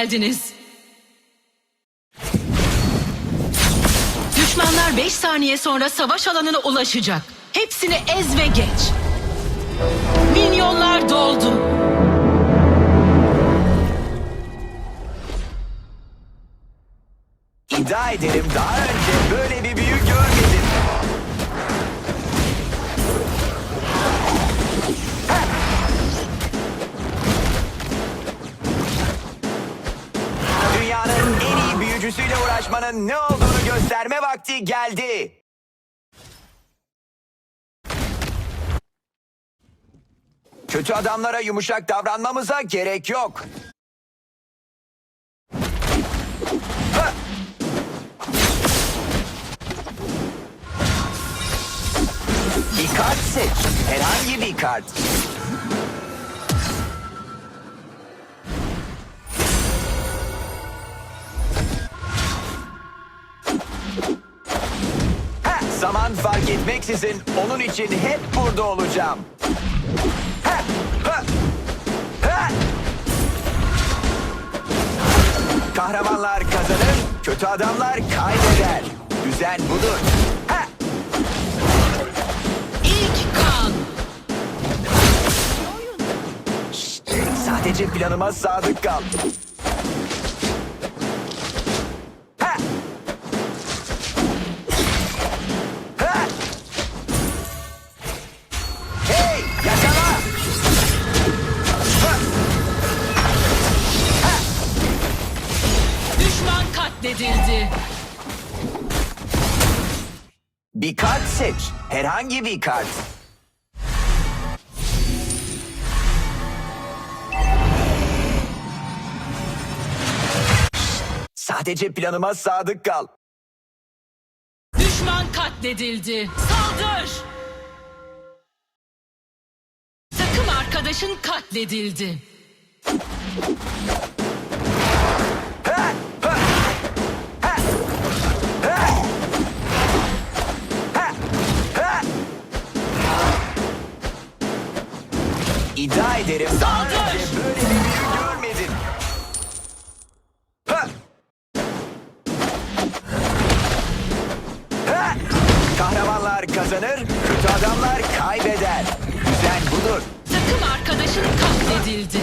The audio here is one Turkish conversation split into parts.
geldiniz. Düşmanlar 5 saniye sonra savaş alanına ulaşacak. Hepsini ez ve geç. Minyonlar doldu. İddia ederim daha önce böyle bir büyü görmedim. Uğraşmanın ne olduğunu gösterme vakti geldi. Kötü adamlara yumuşak davranmamıza gerek yok. Ha! Bir kart seç. Herhangi bir kart. Etmeksizin onun için hep burada olacağım. Kahramanlar kazanır, kötü adamlar kaybeder. Düzen budur. Heh. İlk kan. Sadece planıma sadık kal. Bir kart seç. Herhangi bir kart. Sadece planıma sadık kal. Düşman katledildi. Saldır! Takım arkadaşın katledildi. İddia ederim Saldır! böyle bir büyü görmedim. Ha! Ha! Kahramanlar kazanır, kötü adamlar kaybeder. Düzen budur. Takım arkadaşın katledildi.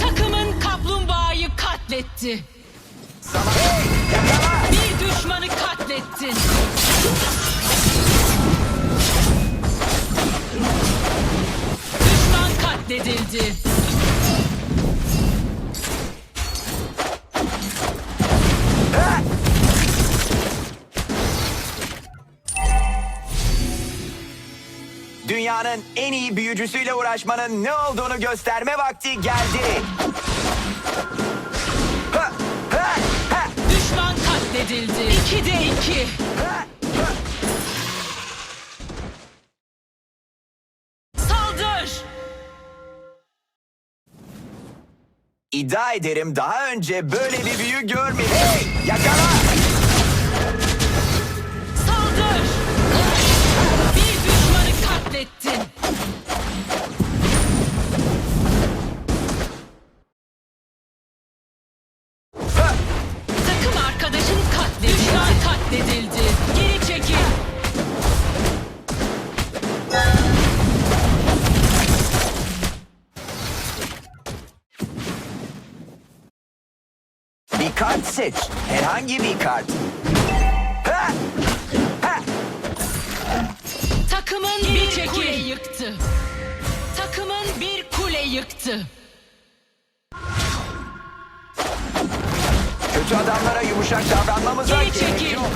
Takımın kaplumbağayı katletti. Zaman... Hey! Yakala! Bir düşmanı katlettin. Katledildi. Dünyanın en iyi büyücüsüyle uğraşmanın ne olduğunu gösterme vakti geldi. Ha! Ha! Ha! Düşman katledildi. İki de iki. İddia ederim daha önce böyle bir büyü görmedim. Hey! Yakala! Seç. Herhangi bir kart. Ha! Ha! Takımın bir kule yıktı. Takımın bir kule yıktı. Kötü adamlara yumuşak davranmamıza Geri gerek çekil. yok.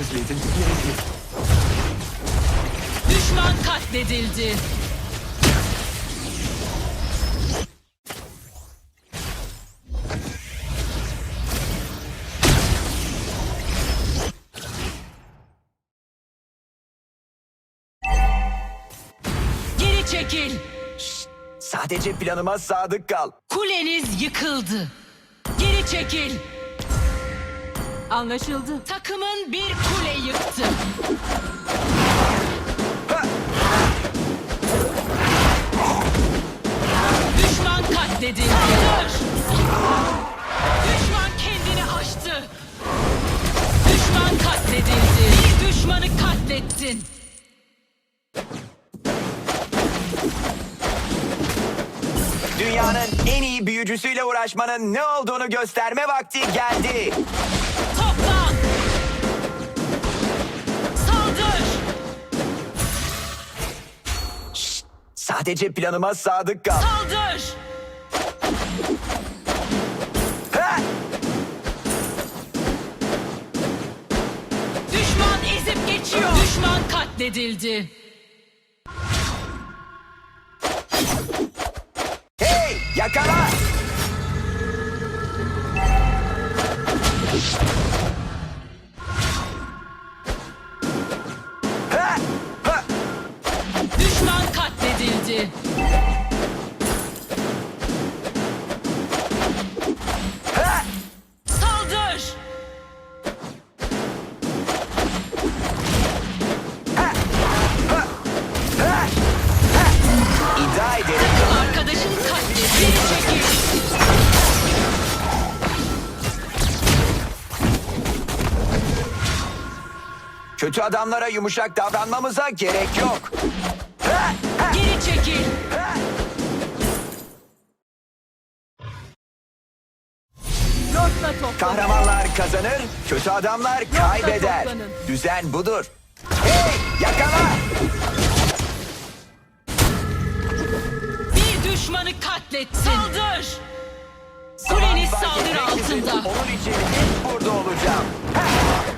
Özledim. Düşman katledildi. Geri çekil. Sadece planıma sadık kal. Kuleniz yıkıldı. Geri çekil. Anlaşıldı. Takımın bir kule yıktı. Ha! Düşman katledildi. Saldır. Düşman kendini aştı. Düşman katledildi. Bir düşmanı katlettin. Dünyanın en iyi büyücüsüyle uğraşmanın ne olduğunu gösterme vakti geldi. Sadece planıma sadık kal. Saldır. Ha! Düşman ezip geçiyor. Düşman katledildi. Hey, yakala! Kötü adamlara yumuşak davranmamıza gerek yok. Geri çekil. Ha! Dörtle toplanın. Kahramanlar kazanır, kötü adamlar kaybeder. toplanın. Düzen budur. Hey, yakala! Bir düşmanı katlettin. Saldır. Kuleniz Zaman fark etmeksizin altında. Onun için hep burada olacağım. Ha!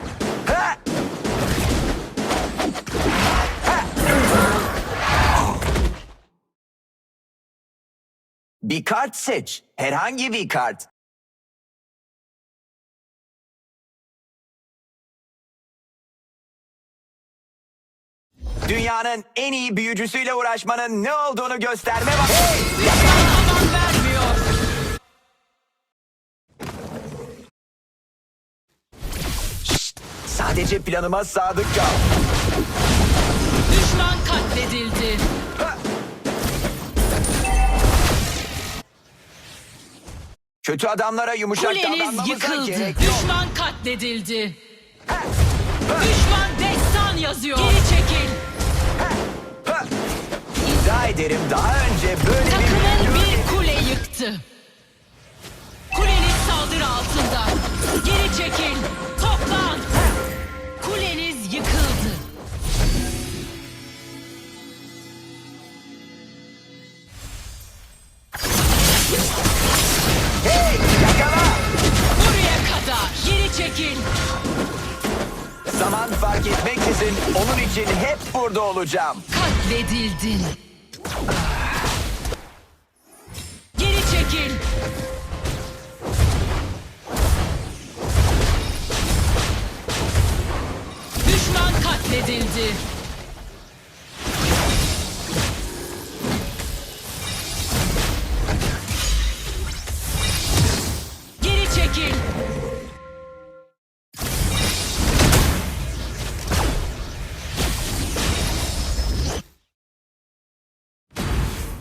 Bir kart seç. Herhangi bir kart. Dünyanın en iyi büyücüsüyle uğraşmanın ne olduğunu gösterme bak. Hey! Sadece planıma sadık kal. Düşman katledildi. Ha! Kötü adamlara yumuşak Kuleniz davranmamıza yıkıldı. gerek yok. Düşman katledildi. Düşman destan yazıyor. Geri çekil. Ha! İddia ederim daha önce böyle için hep burada olacağım. Katledildin. Geri çekil. Düşman katledildi.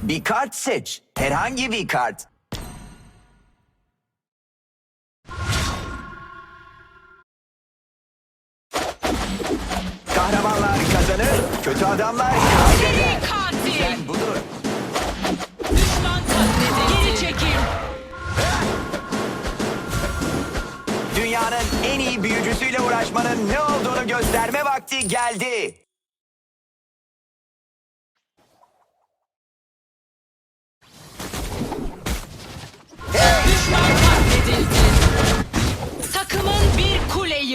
Bir kart seç. Herhangi bir kart. Kahramanlar kazanır, kötü adamlar kaybeder. Sen budur. Düşman katledildi. Geri çekil. Dünyanın en iyi büyücüsüyle uğraşmanın ne olduğunu gösterme vakti geldi.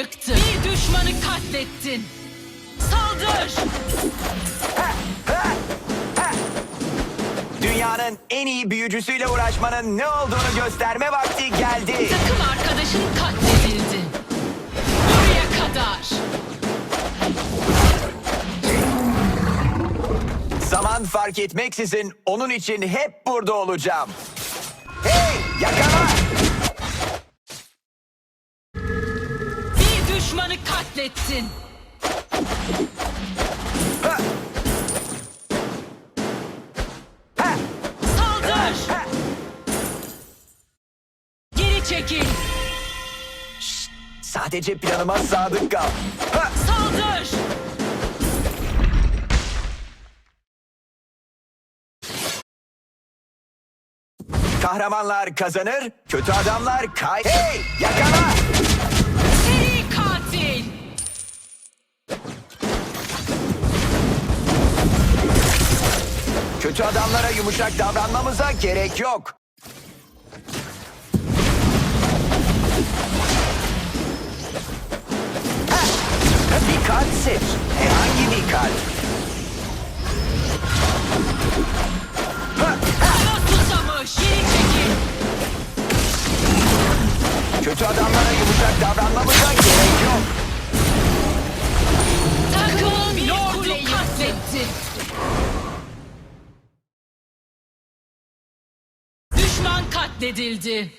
Bir kule yıktı. Bir düşmanı katlettin. Saldır. Dünyanın en iyi büyücüsüyle uğraşmanın ne olduğunu gösterme vakti geldi. Takım arkadaşın katledildi. Buraya kadar. Zaman fark etmeksizin onun için hep burada olacağım. Hey yakala! Düşmanı katlettin. Ha! Ha! Saldır. Ha! Geri çekil. Sadece planıma sadık kal. Ha! Saldır. Kahramanlar kazanır, kötü adamlar kay... Hey yakala! Kötü adamlara yumuşak davranmamıza gerek yok. Kart seç. Herhangi bir kart. Katledildi.